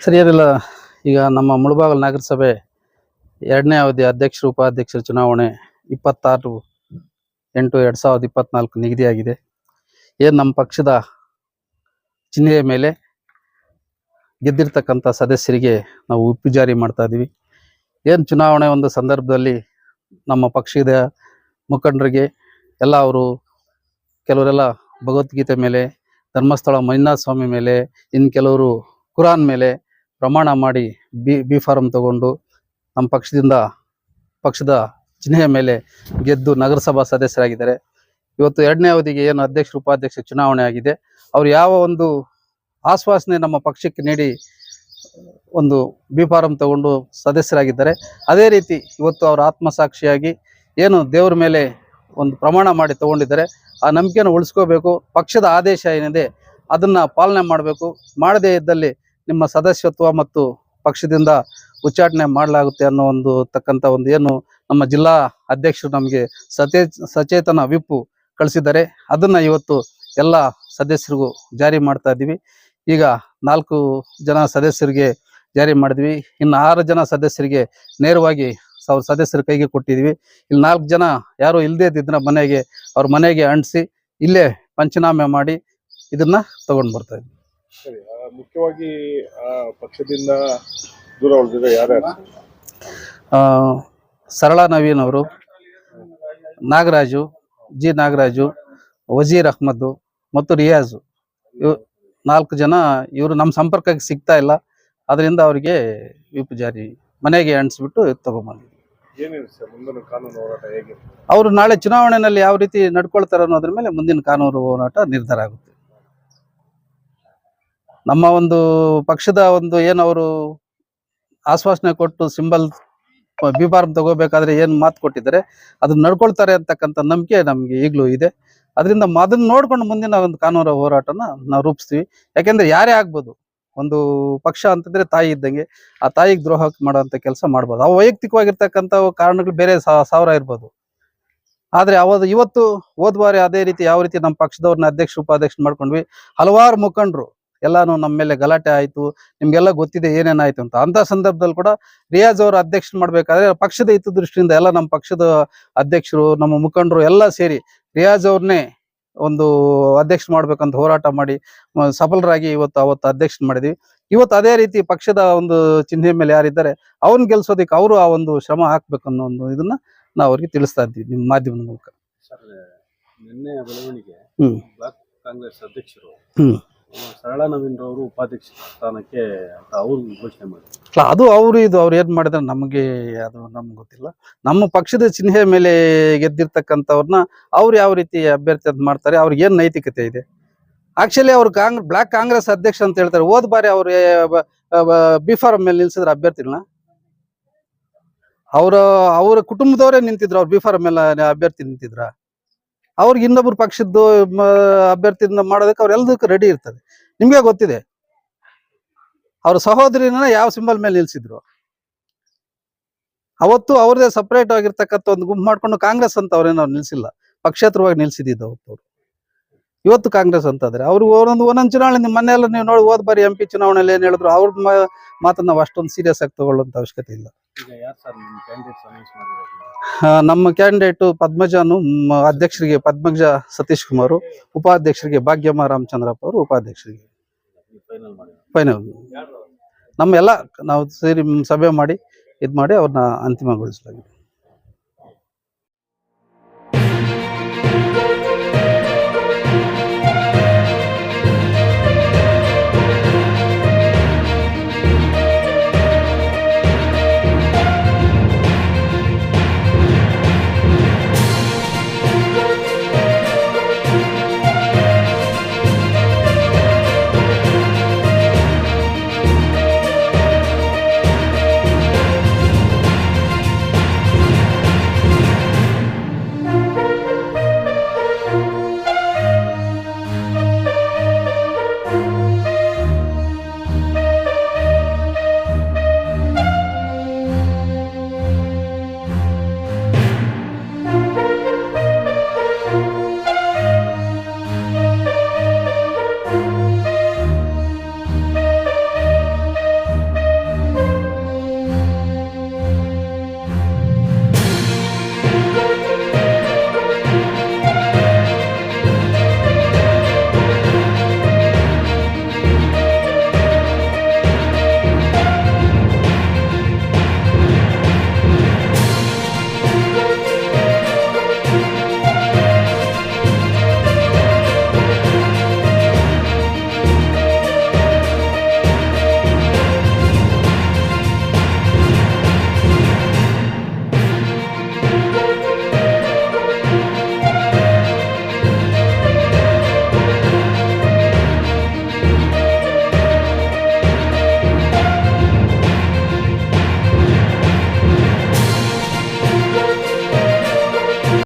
ಸರಿ ಏನಿಲ್ಲ ಈಗ ನಮ್ಮ ಮುಳಬಾಗಲ್ ನಗರಸಭೆ ಎರಡನೇ ಅವಧಿ ಅಧ್ಯಕ್ಷರು ಉಪಾಧ್ಯಕ್ಷರ ಚುನಾವಣೆ ಇಪ್ಪತ್ತಾರು ಎಂಟು ಎರಡು ಸಾವಿರದ ಇಪ್ಪತ್ನಾಲ್ಕು ನಿಗದಿಯಾಗಿದೆ. ಏನು ನಮ್ಮ ಪಕ್ಷದ ಚಿಹ್ನೆಯ ಮೇಲೆ ಗೆದ್ದಿರ್ತಕ್ಕಂಥ ಸದಸ್ಯರಿಗೆ ನಾವು ಉಪ್ಪು ಜಾರಿ ಮಾಡ್ತಾ ಇದ್ದೀವಿ ಏನು ಚುನಾವಣೆ ಒಂದು ಸಂದರ್ಭದಲ್ಲಿ ನಮ್ಮ ಪಕ್ಷದ ಮುಖಂಡರಿಗೆ ಎಲ್ಲ ಅವರು ಕೆಲವರೆಲ್ಲ ಭಗವದ್ಗೀತೆ ಮೇಲೆ, ಧರ್ಮಸ್ಥಳ ಮಂಜುನಾಥ ಸ್ವಾಮಿ ಮೇಲೆ ಇನ್ನು ಕೆಲವರು ಕುರಾನ್ ಮೇಲೆ ಪ್ರಮಾಣ ಮಾಡಿ ಬಿ ಬಿ ಫಾರಂ ತಗೊಂಡು ನಮ್ಮ ಪಕ್ಷದಿಂದ, ಪಕ್ಷದ ಚಿಹ್ನೆಯ ಮೇಲೆ ಗೆದ್ದು ನಗರಸಭಾ ಸದಸ್ಯರಾಗಿದ್ದಾರೆ. ಇವತ್ತು ಎರಡನೇ ಅವಧಿಗೆ ಏನು ಅಧ್ಯಕ್ಷ ಉಪಾಧ್ಯಕ್ಷ ಚುನಾವಣೆ ಆಗಿದೆ. ಅವರು ಯಾವ ಒಂದು ಆಶ್ವಾಸನೆ ನಮ್ಮ ಪಕ್ಷಕ್ಕೆ ನೀಡಿ ಒಂದು ಬಿ ಫಾರಂ ತಗೊಂಡು ಸದಸ್ಯರಾಗಿದ್ದಾರೆ. ಅದೇ ರೀತಿ ಇವತ್ತು ಅವರು ಆತ್ಮಸಾಕ್ಷಿಯಾಗಿ ಏನು ದೇವರ ಮೇಲೆ ಒಂದು ಪ್ರಮಾಣ ಮಾಡಿ ತಗೊಂಡಿದ್ದಾರೆ. ಆ ನಂಬಿಕೆಯನ್ನು ಉಳಿಸ್ಕೋಬೇಕು. ಪಕ್ಷದ ಆದೇಶ ಏನಿದೆ ಅದನ್ನು ಪಾಲನೆ ಮಾಡಬೇಕು. ಮಾಡದೇ ಇದ್ದಲ್ಲಿ ನಿಮ್ಮ ಸದಸ್ಯತ್ವ ಮತ್ತು ಪಕ್ಷದಿಂದ ಉಚ್ಚಾಟನೆ ಮಾಡಲಾಗುತ್ತೆ ಅನ್ನೋ ಒಂದು ತಕ್ಕಂತ ಒಂದು ಏನು ನಮ್ಮ ಜಿಲ್ಲಾ ಅಧ್ಯಕ್ಷರು ನಮಗೆ ಸಚೇ ಸಚೇತನ ವಿಪ್ಪು ಕಳಿಸಿದ್ದಾರೆ. ಅದನ್ನು ಇವತ್ತು ಎಲ್ಲ ಸದಸ್ಯರಿಗೂ ಜಾರಿ ಮಾಡ್ತಾ ಇದ್ದೀವಿ. ಈಗ ನಾಲ್ಕು ಜನ ಸದಸ್ಯರಿಗೆ ಜಾರಿ ಮಾಡಿದ್ವಿ. ಇನ್ನು ಆರು ಜನ ಸದಸ್ಯರಿಗೆ ನೇರವಾಗಿ ಅವ್ರ ಸದಸ್ಯರ ಕೈಗೆ ಕೊಟ್ಟಿದ್ವಿ ಇಲ್ಲಿ ನಾಲ್ಕು ಜನ ಯಾರು ಇಲ್ಲದೇ ಮನೆಗೆ, ಅವ್ರ ಮನೆಗೆ ಅಂಟಿಸಿ ಇಲ್ಲೇ ಪಂಚನಾಮೆ ಮಾಡಿ ಇದನ್ನ ತಗೊಂಡ್ ಬರ್ತಾ ಇದ್ವಿ. ಸರಿ ಮುಖ್ಯವಾಗಿ ಆ ಪಕ್ಷದಿಂದ ದೂರ ಉಳಿದಿದೆ ಯಾರ್ಯಾರು ಸರಳಾ ನವೀನ್ ಅವರು ನಾಗರಾಜು ಜಿ ನಾಗರಾಜು ವಜೀರ್ ಅಹ್ಮದ್ ಮತ್ತು ರಿಯಾಜು. ಇವ್ ನಾಲ್ಕು ಜನ ಇವರು ನಮ್ಮ ಸಂಪರ್ಕಕ್ಕೆ ಸಿಗ್ತಾ ಇಲ್ಲ. ಅದರಿಂದ ಅವರಿಗೆ ವಿಪ್ ಜಾರಿ ಮನೆಗೆ ಅಂಟಿಸ್ಬಿಟ್ಟು ತಗೊಂಬಂದ್ವಿ. ಅವರು ನಾಳೆ ಚುನಾವಣೆಯಲ್ಲಿ ಯಾವ ರೀತಿ ನಡ್ಕೊಳ್ತಾರೆ ಅನ್ನೋದ್ರ ಮೇಲೆ ಮುಂದಿನ ಕಾನೂನು ಹೋರಾಟ ನಿರ್ಧಾರ ಆಗುತ್ತೆ. ನಮ್ಮ ಒಂದು ಪಕ್ಷದ ಒಂದು ಏನು ಅವರು ಆಶ್ವಾಸನೆ ಕೊಟ್ಟು ಸಿಂಬಲ್ ಬಿ ಫಾರ್ಮ್ ತಗೋಬೇಕಾದ್ರೆ ಏನು ಮಾತು ಕೊಟ್ಟಿದ್ದಾರೆ, ಅದನ್ನ ನಡ್ಕೊಳ್ತಾರೆ ಅಂತಕ್ಕಂಥ ನಂಬಿಕೆ ನಮಗೆ ಈಗಲೂ ಇದೆ. ಅದರಿಂದ ಅದನ್ನ ನೋಡ್ಕೊಂಡು ಮುಂದಿನ ಒಂದು ಕಾನೂನು ಹೋರಾಟನ ನಾವು ರೂಪಿಸ್ತೀವಿ. ಯಾಕೆಂದ್ರೆ ಯಾರೇ ಆಗ್ಬೋದು, ಒಂದು ಪಕ್ಷ ಅಂತಂದ್ರೆ ತಾಯಿ ಇದ್ದಂಗೆ ಆ ತಾಯಿಗೆ ದ್ರೋಹ ಮಾಡುವಂತ ಕೆಲಸ ಮಾಡ್ಬೋದು. ಅವು ವೈಯಕ್ತಿಕವಾಗಿರ್ತಕ್ಕಂಥ ಕಾರಣಗಳು ಬೇರೆ ಸಾವಿರ ಇರ್ಬೋದು. ಆದ್ರೆ ಅವಾಗ ಇವತ್ತು ಹೋದ್ ಬಾರಿ ಅದೇ ರೀತಿ ಯಾವ ರೀತಿ ನಮ್ಮ ಪಕ್ಷದವ್ರನ್ನ ಅಧ್ಯಕ್ಷ, ಉಪಾಧ್ಯಕ್ಷ ಮಾಡ್ಕೊಂಡ್ವಿ, ಹಲವಾರು ಮುಖಂಡರು ಎಲ್ಲಾನು ನಮ್ಮ ಮೇಲೆ ಗಲಾಟೆ ಆಯಿತು ನಿಮ್ಗೆಲ್ಲ ಗೊತ್ತಿದೆ ಏನೇನಾಯ್ತು ಅಂತ. ಅಂತ ಸಂದರ್ಭದಲ್ಲಿ ಕೂಡ ರಿಯಾಜ್ ಅವರು ಅಧ್ಯಕ್ಷ ಮಾಡ್ಬೇಕಾದ್ರೆ ಪಕ್ಷದ ಹಿತ ದೃಷ್ಟಿಯಿಂದ ಎಲ್ಲ ನಮ್ಮ ಪಕ್ಷದ ಅಧ್ಯಕ್ಷರು ನಮ್ಮ ಮುಖಂಡರು ಎಲ್ಲ ಸೇರಿ ರಿಯಾಜ್ ಅವ್ರನ್ನೇ ಒಂದು ಅಧ್ಯಕ್ಷ ಮಾಡ್ಬೇಕಂತ ಹೋರಾಟ ಮಾಡಿ ಸಫಲರಾಗಿ ಇವತ್ತು ಅವತ್ತು ಅಧ್ಯಕ್ಷ ಮಾಡಿದ್ವಿ. ಇವತ್ತು ಅದೇ ರೀತಿ ಪಕ್ಷದ ಒಂದು ಚಿಹ್ನೆ ಮೇಲೆ ಯಾರಿದ್ದಾರೆ ಅವ್ರನ್ನ ಗೆಲ್ಸೋದಕ್ಕೆ ಅವರು ಆ ಒಂದು ಶ್ರಮ ಹಾಕ್ಬೇಕು ಅನ್ನೋ ಒಂದು ಇದನ್ನ ನಾವು ಅವ್ರಿಗೆ ತಿಳಿಸ್ತಾ ಇದ್ದೀವಿ ನಿಮ್ಮ ಮಾಧ್ಯಮದ ಮೂಲಕ. ಸರ್ ನಿನ್ನೆ ಬೆಳವಣಿಗೆ ಹ್ಮ್. ಬ್ಲಾಕ್ ಕಾಂಗ್ರೆಸ್ ಅಧ್ಯಕ್ಷರು ಸರಳಾ ಉಪಾಧ್ಯಕ್ಷ ಸ್ಥಾನಕ್ಕೆ ಅಂತ ಅವರು ಘೋಷಣೆ ಮಾಡಿದ್ರು. ಅದು ಅವರು ಇದು ಅವ್ರು ಏನ್ ಮಾಡಿದ್ರೆ ನಮಗೆ ಅದು ನಮ್ಗೆ ಗೊತ್ತಿಲ್ಲ. ನಮ್ಮ ಪಕ್ಷದ ಚಿಹ್ನೆ ಮೇಲೆ ಗೆದ್ದಿರ್ತಕ್ಕಂಥವ್ರನ್ನ ಅವ್ರು ಯಾವ ರೀತಿ ಅಭ್ಯರ್ಥಿ ಅಂತ ಮಾಡ್ತಾರೆ, ಅವ್ರಿಗೆ ಏನು ನೈತಿಕತೆ ಇದೆ? ಆಕ್ಚುಲಿ ಅವ್ರು ಕಾಂಗ್ ಬ್ಲಾಕ್ ಕಾಂಗ್ರೆಸ್ ಅಧ್ಯಕ್ಷ ಅಂತ ಹೇಳ್ತಾರೆ. ಹೋದ ಬಾರಿ ಅವ್ರು ಬಿ ಫಾರಂ ಮೇಲೆ ನಿಲ್ಸಿದ್ರ ಅಭ್ಯರ್ಥಿಗಳನ್ನ ಅವ್ರ ಅವ್ರ ಕುಟುಂಬದವರೇ ನಿಂತಿದ್ರು, ಅವ್ರು ಬಿ ಫಾರಂ ಮೇಲೆ ಅಭ್ಯರ್ಥಿ ನಿಂತಿದ್ರ? ಅವ್ರಿಗೆ ಇನ್ನೊಬ್ರು ಪಕ್ಷದ್ದು ಅಭ್ಯರ್ಥಿಯಿಂದ ಮಾಡೋದಕ್ಕೆ ಅವ್ರೆಲ್ಲದಕ್ಕೂ ರೆಡಿ ಇರ್ತದೆ ನಿಮಗೆ ಗೊತ್ತಿದೆ. ಅವ್ರ ಸಹೋದರಿನ ಯಾವ ಸಿಂಬಲ್ ಮೇಲೆ ನಿಲ್ಸಿದ್ರು? ಅವತ್ತು ಅವ್ರದೇ ಸಪ್ರೇಟ್ ಆಗಿರ್ತಕ್ಕಂಥ ಒಂದು ಗುಂಪು ಮಾಡ್ಕೊಂಡು ಕಾಂಗ್ರೆಸ್ ಅಂತ ಅವ್ರೇನು ಅವ್ರು ನಿಲ್ಸಿಲ್ಲ. ಪಕ್ಷೇತರವಾಗಿ ನಿಲ್ಸಿದ್ದು ಅವತ್ತು ಅವ್ರು. ಇವತ್ತು ಕಾಂಗ್ರೆಸ್ ಅಂತ ಇದಾರೆ ಅವ್ರು ಒಂದೊಂದು ಒಂದೊಂದು ಚುನಾವಣೆ ನಿಮ್ಮ ಮನೆಯಲ್ಲ ನೀವು ನೋಡಿ ಹೋದ್ ಬಾರಿ ಎಂ ಪಿ ಚುನಾವಣೆಯಲ್ಲಿ ಏನ್ ಹೇಳಿದ್ರು ಅವ್ರ ಮಾತನ್ನ ನಾವು ಅಷ್ಟೊಂದು ಸೀರಿಯಸ್ ಆಗಿ ತಗೊಳ್ಳುವಂತ ಅವಶ್ಯಕತೆ ಇಲ್ಲ. ನಿಮ್ಮ ಕ್ಯಾಂಡಿಡೇಟ್ ಪದ್ಮಜಾನು ಅಧ್ಯಕ್ಷರಿಗೆ ಪದ್ಮಜ ಸತೀಶ್ ಕುಮಾರ್ ಉಪಾಧ್ಯಕ್ಷರಿಗೆ ಭಾಗ್ಯಮ್ಮ ರಾಮಚಂದ್ರಪ್ಪ ಅವರು ಉಪಾಧ್ಯಕ್ಷರಿಗೆ ಫೈನಲ್ ನಮ್ಮೆಲ್ಲ ಫೈನಲ್ ನಮ್ಮ ಎಲ್ಲ ನಾವು ಸೇರಿ ಸಭೆ ಮಾಡಿ ಇದು ಮಾಡಿ ಅವ್ರನ್ನ ಅಂತಿಮಗೊಳಿಸಲಾಗಿದೆ.